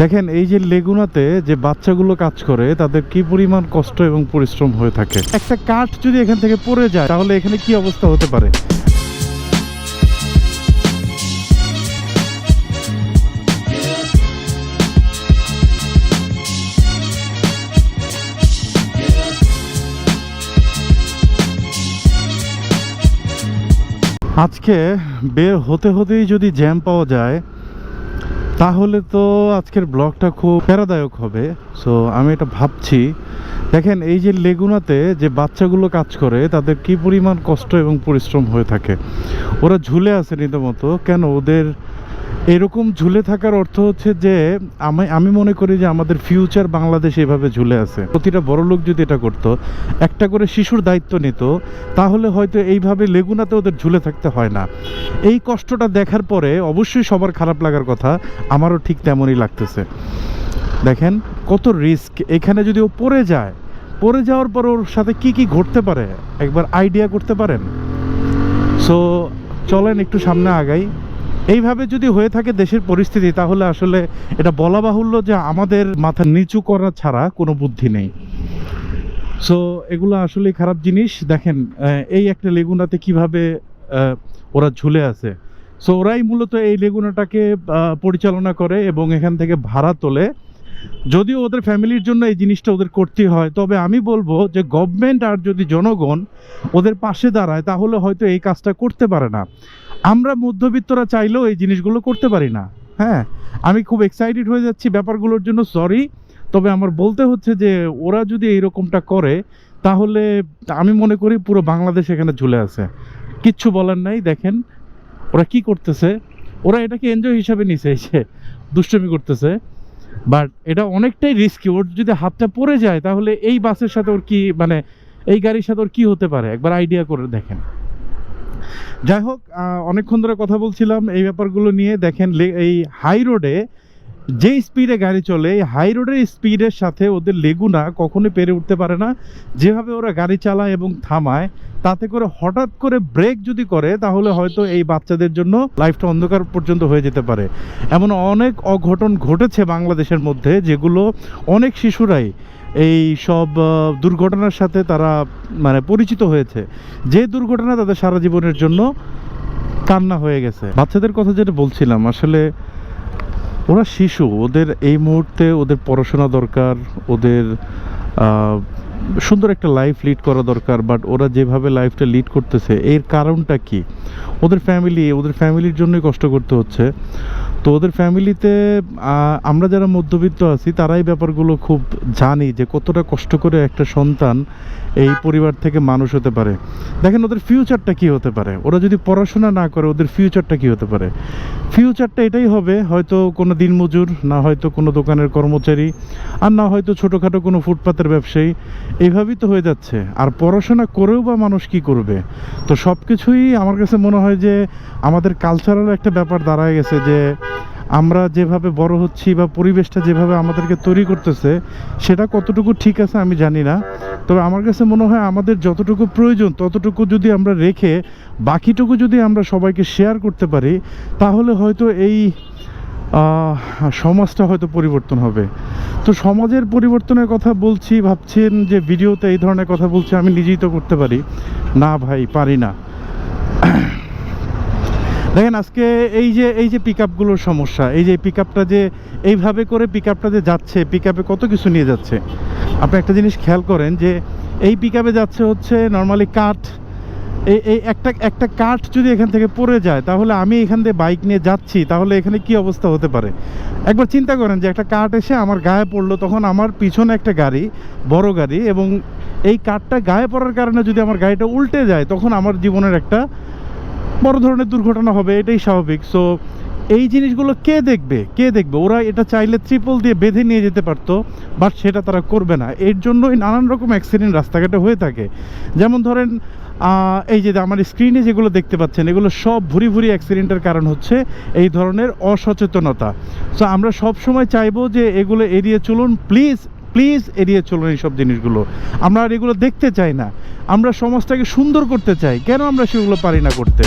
দেখেন, এই যে লেগুনাতে যে বাচ্চাগুলো কাজ করে, তাদের কি পরিমাণ কষ্ট এবং পরিশ্রম হয়ে থাকে? একটা কাঠ যদি এখান থেকে পড়ে যায়, তাহলে এখানে কি অবস্থা হতে পারে? আজকে বের হতে হতেই যদি জ্যাম পাওয়া যায় তাহলে তো আজকের ব্লগটা খুব প্যারাদায়ক হবে। সো আমি এটা ভাবছি। দেখেন, এই যে লেগুনাতে যে বাচ্চাগুলো কাজ করে, তাদের কি পরিমাণ কষ্ট এবং পরিশ্রম হয়ে থাকে? ওরা ঝুলে আছে রীতিমতো। কেন? ওদের এরকম ঝুলে থাকার অর্থ হচ্ছে যে আমি আমি মনে করি যে আমাদের ফিউচার বাংলাদেশ এভাবে ঝুলে আছে। প্রতিটা বড় লোক যদি এটা করতো, একটা করে শিশুর দায়িত্ব নিত, তাহলে হয়তো এইভাবে লেগুনাতে ওদের ঝুলে থাকতে হয় না। এই কষ্টটা দেখার পরে অবশ্যই সবার খারাপ লাগার কথা, আমারও ঠিক তেমনই লাগতেছে। দেখেন, কত রিস্ক এখানে যদি ও পড়ে যায়, পড়ে যাওয়ার পর ওর সাথে কি কি ঘটতে পারে? একবার আইডিয়া করতে পারেন? সো চলেন একটু সামনে আগাই। এইভাবে যদি হয়ে থাকে দেশের পরিস্থিতি, তাহলে আসলে এটা বলা বাহুল্য যে আমাদের মাথা নিচু করা ছাড়া কোনো বুদ্ধি নেই। সো এগুলো আসলে খারাপ জিনিস। দেখেন এই একটা লেগুনাতে কীভাবে ওরা ঝুলে আছে। সো ওরাই মূলত এই লেগুনাটাকে পরিচালনা করে এবং এখান থেকে ভাড়া তোলে। যদিও ওদের ফ্যামিলির জন্য এই জিনিসটা ওদের করতে হয়, তবে আমি বলব যে গভর্নমেন্ট আর যদি জনগণ ওদের পাশে দাঁড়ায়, তাহলে হয়তো এই কাজটা করতে পারে না। আমরা মধ্যবিত্তরা চাইলেও এই জিনিসগুলো করতে পারি না। হ্যাঁ আমি খুব এক্সাইটেড হয়ে যাচ্ছি ব্যাপারগুলোর জন্য সরি তবে আমার বলতে হচ্ছে যে ওরা যদি এইরকমটা করে, তাহলে আমি মনে করি পুরো বাংলাদেশ এখানে ঝুলে আছে। কিচ্ছু বলার নাই, দেখেন, ওরা কি করতেছে, ওরা এটাকে এনজয় হিসাবে নিছে এসে দুষ্টমি করতেছে। বাট এটা অনেকটাই রিস্কি ওর যদি হাতটা পড়ে যায়, তাহলে এই বাসের সাথে ওর কি মানে এই গাড়ির সাথে ওর কি হতে পারে? একবার আইডিয়া করে দেখেন। যাই হোক অনেকক্ষণ ধরে কথা বলছিলাম এই ব্যাপারগুলো নিয়ে। দেখেন এই হাই রোডে যে স্পিডে গাড়ি চলে, এই হাই রোডের স্পিডের সাথে ওদের লেগুনা কখনোই পেরে উঠতে পারে না। যেভাবে ওরা গাড়ি চালায় এবং থামায় তাতে করে হঠাৎ করে ব্রেক যদি করে, তাহলে হয়তো এই বাচ্চাদের জন্য লাইফটা অন্ধকার পর্যন্ত হয়ে যেতে পারে। এমন অনেক অঘটন ঘটেছে বাংলাদেশের মধ্যে, যেগুলো অনেক শিশুরাই এই সব দুর্ঘটনার সাথে তারা মানে পরিচিত হয়েছে। যে দুর্ঘটনা তাদের সারা জীবনের জন্য কান্না হয়ে গেছে। বাচ্চাদের কথা যেটা বলছিলাম, আসলে ওরা শিশু, ওদের এই মুহূর্তে ওদের পড়াশোনা দরকার, ওদের সুন্দর একটা লাইফ লিড করা দরকার বাট ওরা যেভাবে লাইফটা লিড করতেছে, এর কারণটা কি? ওদের ফ্যামিলি ওদের ফ্যামিলির জন্যই কষ্ট করতে হচ্ছে। তো ওদের ফ্যামিলিতে আমরা যারা মধ্যবিত্ত আছি, তারাই ব্যাপারগুলো খুব জানি যে কতটা কষ্ট করে একটা সন্তান এই পরিবার থেকে মানুষ হতে পারে। দেখেন ওদের ফিউচারটা কি হতে পারে? ওরা যদি পড়াশোনা না করে, ওদের ফিউচারটা কি হতে পারে? ফিউচারটা এটাই হবে, হয়তো কোনো দিনমজুর, না হয়তো কোনো দোকানের কর্মচারী, আর না হয়তো ছোটোখাটো কোনো ফুটপাতের ব্যবসায়ী। এইভাবেই তো হয়ে যাচ্ছে। আর পড়াশোনা করেও বা মানুষ কি করবে? তো সব কিছুই আমার কাছে মনে হয় যে আমাদের কালচারাল একটা ব্যাপার দাঁড়ায় গেছে যে আমরা যেভাবে বড় হচ্ছি বা পরিবেশটা যেভাবে আমাদেরকে তৈরি করতেছে, সেটা কতটুকু ঠিক আছে আমি জানি না। তবে আমার কাছে মনে হয় আমাদের যতটুকু প্রয়োজন, ততটুকু যদি আমরা রেখে বাকিটুকু যদি আমরা সবাইকে শেয়ার করতে পারি, তাহলে হয়তো এই সমাজটা হয়তো পরিবর্তন হবে। তো সমাজের পরিবর্তনের কথা বলছি, ভাবছেন যে ভিডিওতে এই ধরনের কথা বলছি, আমি নিজেই তো করতে পারি। না ভাই, পারি না। দেখেন, আজকে এই যে এই যে পিক আপগুলোর সমস্যা, এই যে পিক আপটা যে এইভাবে করে পিক আপটা যে যাচ্ছে পিক আপে কত কিছু নিয়ে যাচ্ছে। আপনি একটা জিনিস খেয়াল করেন যে, এই পিক যাচ্ছে হচ্ছে নর্মালি কাঠ এই এই একটা একটা কাঠ যদি এখান থেকে পড়ে যায়, তাহলে আমি এখান দিয়ে বাইক নিয়ে যাচ্ছি, তাহলে এখানে কি অবস্থা হতে পারে? একবার চিন্তা করেন যে একটা কাঠ এসে আমার গায়ে পড়ল, তখন আমার পিছনে একটা গাড়ি, বড় গাড়ি, এবং এই কাঠটা গায়ে পড়ার কারণে যদি আমার গাড়িটা উল্টে যায়, তখন আমার জীবনের একটা বড় ধরনের দুর্ঘটনা হবে, এটাই স্বাভাবিক। সো এই জিনিসগুলো কে দেখবে? কে দেখবে? ওরা এটা চাইলে ত্রিপল দিয়ে বেঁধে নিয়ে যেতে পারতো বাট সেটা তারা করবে না। এর জন্যই নানান রকম অ্যাক্সিডেন্ট রাস্তাঘাটে হয়ে থাকে। যেমন ধরেন এই যে আমার স্ক্রিনে যেগুলো দেখতে পাচ্ছেন, এগুলো সব ভুরি ভুরি অ্যাক্সিডেন্টের কারণ হচ্ছে এই ধরনের অসচেতনতা। সো আমরা সব সময় চাইব যে এগুলো এড়িয়ে চলুন প্লিজ প্লিজ এড়িয়ে চলুন এইসব জিনিসগুলো। আমরা আর এগুলো দেখতে চাই না। আমরা সমাজটাকে সুন্দর করতে চাই। কেন আমরা সেগুলো পারি না করতে?